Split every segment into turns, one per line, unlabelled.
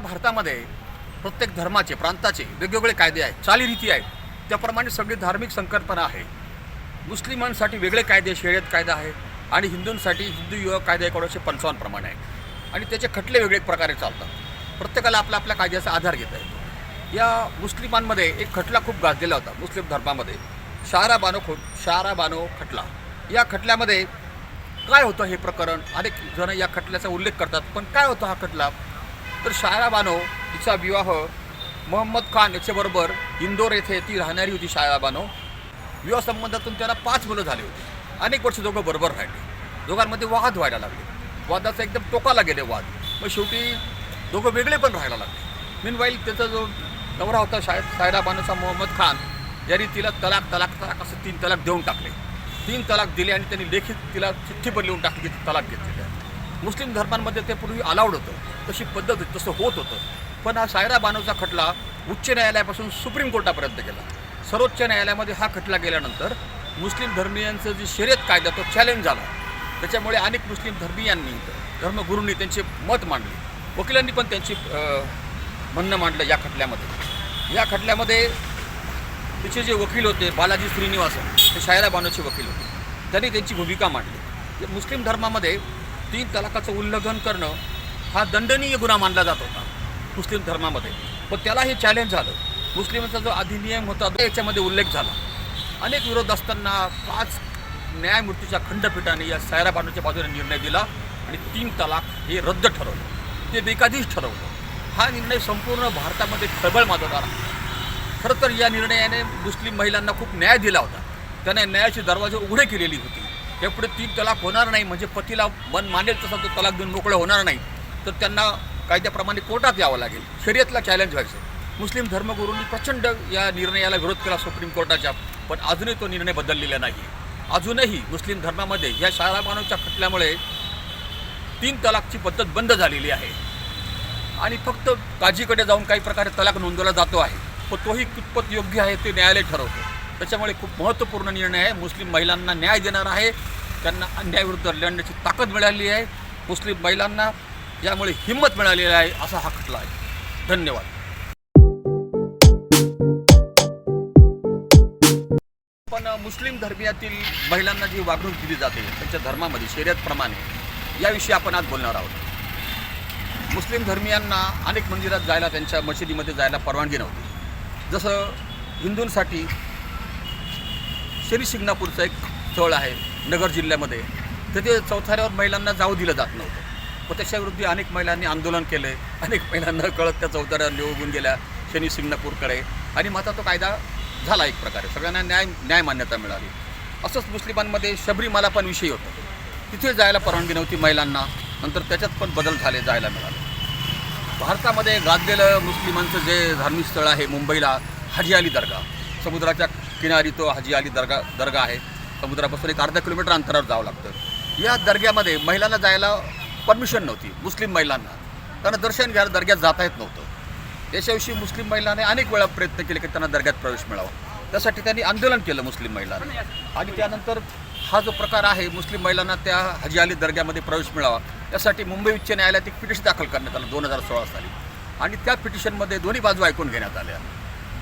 भारतामध्ये प्रत्येक धर्माचे प्रांताचे वेगवेगळे कायदे आहेत चालीरीती आहेत. त्याप्रमाणे सगळी धार्मिक संकल्पना आहे. मुस्लिमांसाठी वेगळे कायदे शर्यत कायदा आहे आणि हिंदूंसाठी हिंदू युवक कायदा एकोणीसशे पंचावन्न प्रमाणे आहे. आणि त्याचे खटले वेगळे प्रकारे चालतात. प्रत्येकाला आपल्या आपल्या कायद्याचा आधार घेता येतो. या मुस्लिमांमध्ये एक खटला खूप गाजलेला होता मुस्लिम धर्मामध्ये. शहारा बानो खो शहारा बानो खटला. या खटल्यामध्ये काय होतं हे प्रकरण? अनेक जण या खटल्याचा उल्लेख करतात पण काय होतं हा खटला? तर शायरा बानो तिचा विवाह मोहम्मद खान याच्याबरोबर इंदोर येथे ती राहणारी होती शायरा बानो. विवाह संबंधातून त्याला पाच मुलं झाली होती. अनेक वर्ष दोघं बरोबर राहिले. दोघांमध्ये वाद व्हायला लागले. वादाचा एकदम टोकाला गेले वाद. मग शेवटी दोघं वेगळे पण राहायला लागले. मिनवाईल त्याचा जो नवरा होता शाय सायरा बानोचा मोहम्मद खान यांनी तिला तलाक तलाक तलाक असं तीन तलाक देऊन टाकले. तीन तलाक दिले आणि त्यांनी लेखित तिला चिठ्ठी पण लिहून टाकली की तलाक घेतलेली आहे मुस्लिम धर्मांमध्ये ते पूर्वी अलाउड होतं. तशी पद्धत तसं होत होतं. पण हा सायरा बानोचा खटला उच्च न्यायालयापासून सुप्रीम कोर्टापर्यंत गेला. सर्वोच्च न्यायालयामध्ये हा खटला गेल्यानंतर मुस्लिम धर्मीयांचं जे शर्यत कायदा तो चॅलेंज झाला. त्याच्यामुळे अनेक मुस्लिम धर्मीयांनी धर्मगुरूंनी त्यांचे मत मांडले. वकिलांनी पण त्यांची म्हणणं मांडलं या खटल्यामध्ये. या खटल्यामध्ये तिचे जे वकील होते बालाजी श्रीनिवासन ते शायरा बानोचे वकील होते. त्यांनी त्यांची भूमिका मांडली. मुस्लिम धर्मामध्ये तीन तलाकाचं उल्लंघन करणं हा दंडनीय गुन्हा मानला जात होता मुस्लिम धर्मामध्ये. पण त्याला हे चॅलेंज झालं. मुस्लिमांचा जो अधिनियम होता याच्यामध्ये उल्लेख झाला. अनेक विरोध असताना पाच न्यायमूर्तीच्या खंडपीठाने या सायरा बानूच्या बाजूने निर्णय दिला आणि तीन तलाक हे रद्द ठरवलं. ते बेकाधीश ठरवलं. हा निर्णय संपूर्ण भारतामध्ये खळबळ माजवणारा. खरं तर या निर्णयाने मुस्लिम महिलांना खूप न्याय दिला होता. त्याने न्यायाचे दरवाजे उघडे केलेली होती. यापुढे तीन तलाक होणार नाही. म्हणजे पतीला मन मानेल तसा तो तलाक देऊन मोकळं होणार नाही. तर त्यांना कायद्याप्रमाणे कोर्टात यावं लागेल. शर्यतला चॅलेंज व्हायचं. मुस्लिम धर्मगुरूंनी प्रचंड या निर्णयाला विरोध केला सुप्रीम कोर्टाच्या. पण अजूनही तो निर्णय बदललेला नाही. अजूनही मुस्लिम धर्मामध्ये या शाळा मानवच्या खटल्यामुळे तीन तलाकची पद्धत बंद झालेली आहे. आणि फक्त काजीकडे जाऊन काही प्रकारे तलाक नोंदवला जातो आहे. पण तोही कितपत योग्य आहे ते न्यायालय ठरवतो. त्याच्यामुळे खूप महत्त्वपूर्ण निर्णय आहे. मुस्लिम महिलांना न्याय देणार आहे. त्यांना अन्यायाविरुद्ध लढण्याची ताकद मिळाली आहे. मुस्लिम महिलांना यामुळे हिंमत मिळालेली आहे असा हा खटला आहे. धन्यवाद. पण मुस्लिम धर्मियातील महिलांना जी वागणूक दिली जाते त्यांच्या धर्मामध्ये शर्यतप्रमाणे याविषयी आपण आज बोलणार आहोत. मुस्लिम धर्मियांना अनेक मंदिरात जायला त्यांच्या मशिदीमध्ये जायला परवानगी नव्हती. जसं हिंदूंसाठी शनी शिंगणापूरचं एक स्थळ आहे नगर जिल्ह्यामध्ये. तिथे चौथाऱ्यावर महिलांना जाऊ दिलं जात नव्हतं. व त्याच्याविरुद्ध अनेक महिलांनी आंदोलन केले. अनेक महिलांना कळत त्या चौथाऱ्यावर निवडून गेल्या शनी शिंगणापूरकडे. आणि मग आता तो कायदा झाला एक प्रकारे. सगळ्यांना न्याय न्याय मान्यता मिळाली. असंच मुस्लिमांमध्ये शबरीमाला पण विषय होता. तिथे जायला परवानगी नव्हती महिलांना. नंतर त्याच्यात पण बदल झाले जायला मिळाले. भारतामध्ये गाजलेलं मुस्लिमांचं जे धार्मिक स्थळ आहे मुंबईला हजी अली दर्गा. समुद्राच्या किनारी तो हाजी अली दर्गा दर्गा आहे. समुद्रापासून एक अर्धा किलोमीटर अंतरावर जावं लागतं. या दर्ग्यामध्ये महिलांना जायला परमिशन नव्हती. मुस्लिम महिलांना. त्यांना दर्शन घ्यायला दर्ग्यात जाता येत नव्हतं. याच्याविषयी मुस्लिम महिलांनी अनेक वेळा प्रयत्न केले की त्यांना दर्ग्यात प्रवेश मिळावा. त्यासाठी त्यांनी आंदोलन केलं मुस्लिम महिलांनी. आणि त्यानंतर हा जो प्रकार आहे मुस्लिम महिलांना त्या हजी अली दर्ग्यामध्ये प्रवेश मिळावा. त्यासाठी मुंबई उच्च न्यायालयात एक पिटिशन दाखल करण्यात आलं दोन हजार सोळा साली. आणि त्या पिटिशनमध्ये दोन्ही बाजू ऐकून घेण्यात आल्या.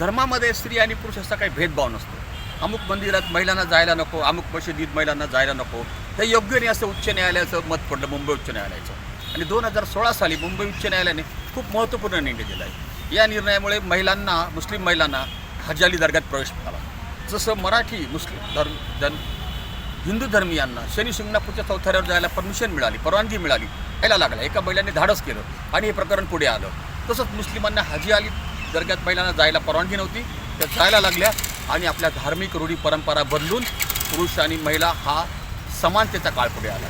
धर्मामध्ये स्त्री आणि पुरुष असा काही भेदभाव नसतो. अमुक मंदिरात महिलांना जायला नको अमुक मशिदीत महिलांना जायला नको. हे योग्य नाही असं उच्च न्यायालयाचं मत पडलं मुंबई उच्च न्यायालयाचं. आणि दोन हजार सोळा साली मुंबई उच्च न्यायालयाने खूप महत्त्वपूर्ण निर्णय दिला आहे. या निर्णयामुळे महिलांना मुस्लिम महिलांना हजाली दर्ग्यात प्रवेश मिळाला. जसं मराठी मुस्लिम धर्म धन हिंदू धर्मियांना शनी शिंगणापूरच्या चौथऱ्यावर जायला परमिशन मिळाली परवानगी मिळाली यायला लागला. एका महिलांनी धाडस केलं आणि हे प्रकरण पुढे आलं. तसंच मुस्लिमांना हाजी आली दर्ग्यात महिलांना जायला परवानगी नव्हती. त्या जायला लागल्या आणि आपल्या धार्मिक रूढी परंपरा बदलून पुरुष आणि महिला हा समानतेचा काळ पुढे आला.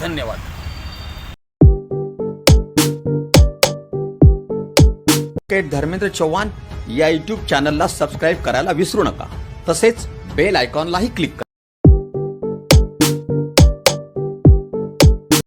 धन्यवाद.
धर्मेंद्र चव्हाण या यूट्यूब चॅनलला सबस्क्राईब करायला विसरू नका. तसेच बेल आयकॉनलाही क्लिक करा.